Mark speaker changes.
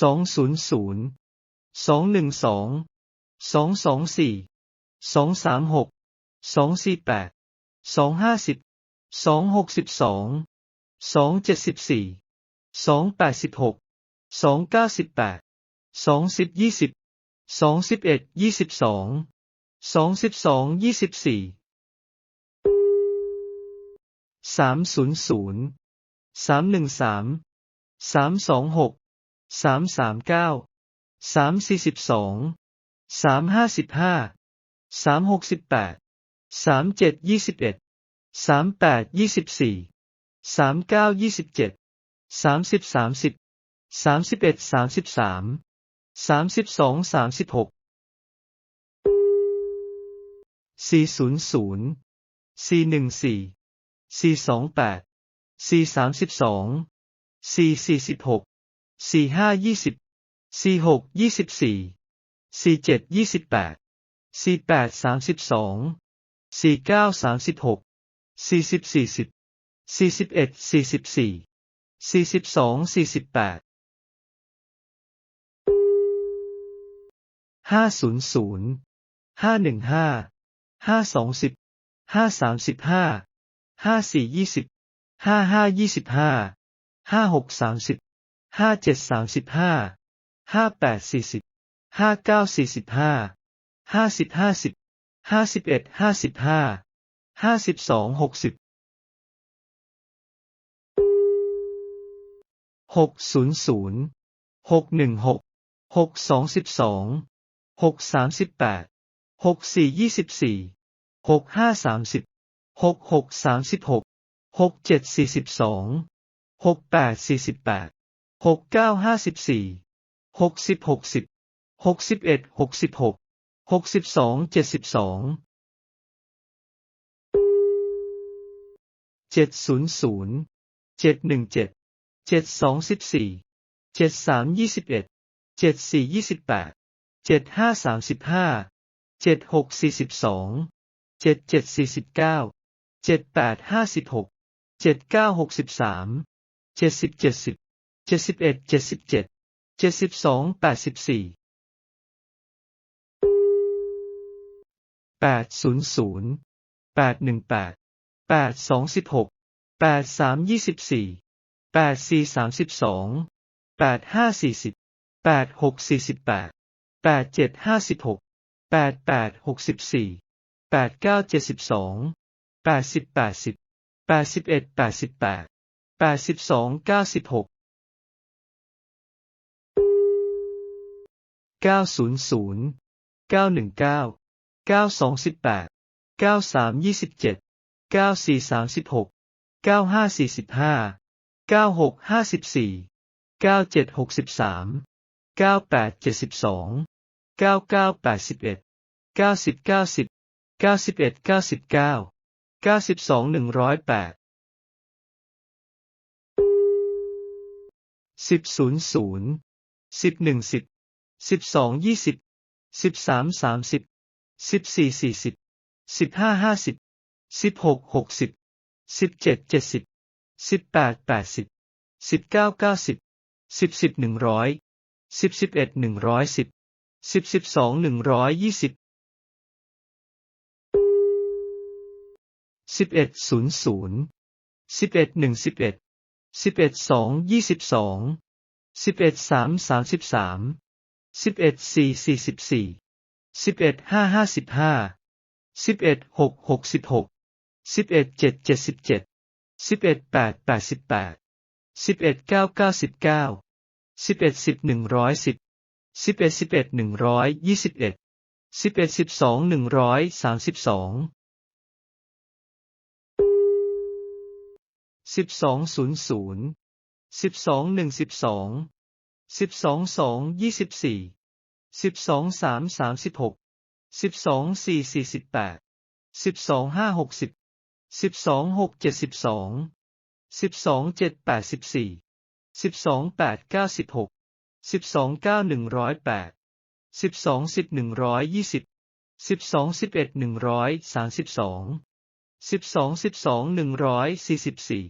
Speaker 1: สองศูนย์ศูนย์สองหนึ่งสองสองสองสี่สองสามหกสองสี่แปดสองห้าสิบสองหกสิบสองสองเจ็ดสิบสี่สองแปดสิบหกสองเก้าสิบแปดสองสิบยี่สิบสองสิบเอ็ดยี่สิบสองสองสิบสองยี่สิบสี่สามศูนย์ศูนย์สามหนึ่งสามสามสองหก สามสามเก้าสามสี่สิบสองสามห้าสิบห้าสามหกสิบแปดสามเจ็ดยี่สิบเอ็ดสามแปดยี่สิบสี่สามเก้ายี่สิบเจ็ดสามสิบสามสิบสามสิบเอ็ดสามสิบสามสามสิบสองสามสิบหกสี่ศูนย์ศูนย์สี่หนึ่งสี่สี่สองแปดสี่สามสิบสองสี่สี่สิบหก สี่ห้ายี่สิบสี่หกยี่สิบสี่สี่เจ็ดยี่สิบแปดสี่แปดสามสิบสองสี่เก้าสามสิบหกสี่สิบสี่สิบสี่สิบเอ็ดสี่สิบสี่สี่สิบสองสี่สิบแปดห้าศูนย์ศูนย์ห้าหนึ่งห้าห้าสองสิบห้าสามสิบห้าห้าสี่ยี่สิบห้าห้ายี่สิบห้าห้าหกสามสิบ ห้าเจ็ดสามสิบห้าห้าแปดสี่สิบห้าเก้าสี่สิบห้าห้าสิบห้าสิบห้าสิบเอ็ดห้าสิบห้าห้าสิบสองหกสิบหกศูนย์ศูนย์หกหนึ่งหกหกสองสิบสองหกสามสิบแปดหกสี่ยี่สิบสี่หกห้าสามสิบหกหกสามสิบหกหกเจ็ดสี่สิบสองหกแปดสี่สิบแปด หกเก้าห้าสิบสี่หกสิบหกสิบหกสิบเอ็ดหกสิบหกหกสิบสองเจ็ดสิบสองเจ็ดศูนย์ศูนย์เจ็ดหนึ่งเจ็ดเจ็ดสองสิบสี่เจ็ดสามยี่สิบเอ็ดเจ็ดสี่ยี่สิบแปดเจ็ดห้าสามสิบห้าเจ็ดหกสี่สิบสองเจ็ดเจ็ดสี่สิบเก้าเจ็ดแปดห้าสิบหกเจ็ดเก้าหกสิบสามเจ็ดสิบเจ็ดสิบ เจ็ดสิบเอ็ดเจ็ดสิบเจ็ดเจ็ดสิบสองแปดสิบสี่แปดศูนย์ศูนย์แปดหนึ่งแปดแปดสองสิบหกแปดสามยี่สิบสี่แปดสี่สามสิบสองแปดห้าสี่สิบแปดหกสี่สิบแปดแปดเจ็ดห้าสิบหกแปดแปดหกสิบสี่แปดเก้าเจ็ดสิบสองแปดสิบแปดสิบแปดสิบเอ็ดแปดสิบแปดแปดสิบสองเก้าสิบหก 900 919 9218 9327 9436 9545 9654 9763 9872 9981 90 90 91 99 92 108 10 00 10 10 สิบสองยี่สิบสิบสามสามสิบสิบสี่สี่สิบสิบห้าห้าสิบสิบหกหกสิบสิบเจ็ดเจ็ดสิบสิบแปดแปดสิบสิบเก้าเก้าสิบสิบสิบหนึ่งร้อยสิบสิบเอ็ดหนึ่งร้อยสิบสิบสิบสองหนึ่งร้อยยี่สิบสิบเอ็ดศูนย์ศูนย์สิบเอ็ดหนึ่งสิบเอ็ดสิบเอ็ดสองยี่สิบสองสิบเอ็ดสามสามสิบสาม สิบเอ็ดสี่สี่สิบสี่สิบเอ็ดห้าห้าสิบห้าสิบเอ็ดหกหกสิบหกสิบเอ็ดเจ็ดเจ็ดสิบเจ็ดสิบเอ็ดแปดแปดสิบแปดสิบเอ็ดเก้าเก้าสิบเก้าสิบเอ็ดสิบหนึ่งร้อยสิบสิบเอ็ดสิบเอ็ดหนึ่งร้อยยี่สิบเอ็ดสิบเอ็ดสิบสองหนึ่งร้อยสามสิบสองสิบสองศูนย์ศูนย์สิบสองหนึ่งสิบสอง สิบสองสองยี่สิบสี่สิบสองสามสามสิบหกสิบสองสี่สี่สิบแปดสิบสองห้าหกสิบสิบสองหกเจ็ดสิบสองสิบสองเจ็ดแปดสิบสี่สิบสองแปดเก้าสิบหกสิบสองเก้าหนึ่งร้อยแปดสิบสองสิบหนึ่งร้อยยี่สิบสิบสองสิบเอ็ดหนึ่งร้อยสามสิบสองสิบสองสิบสองหนึ่งร้อยสี่สิบสี่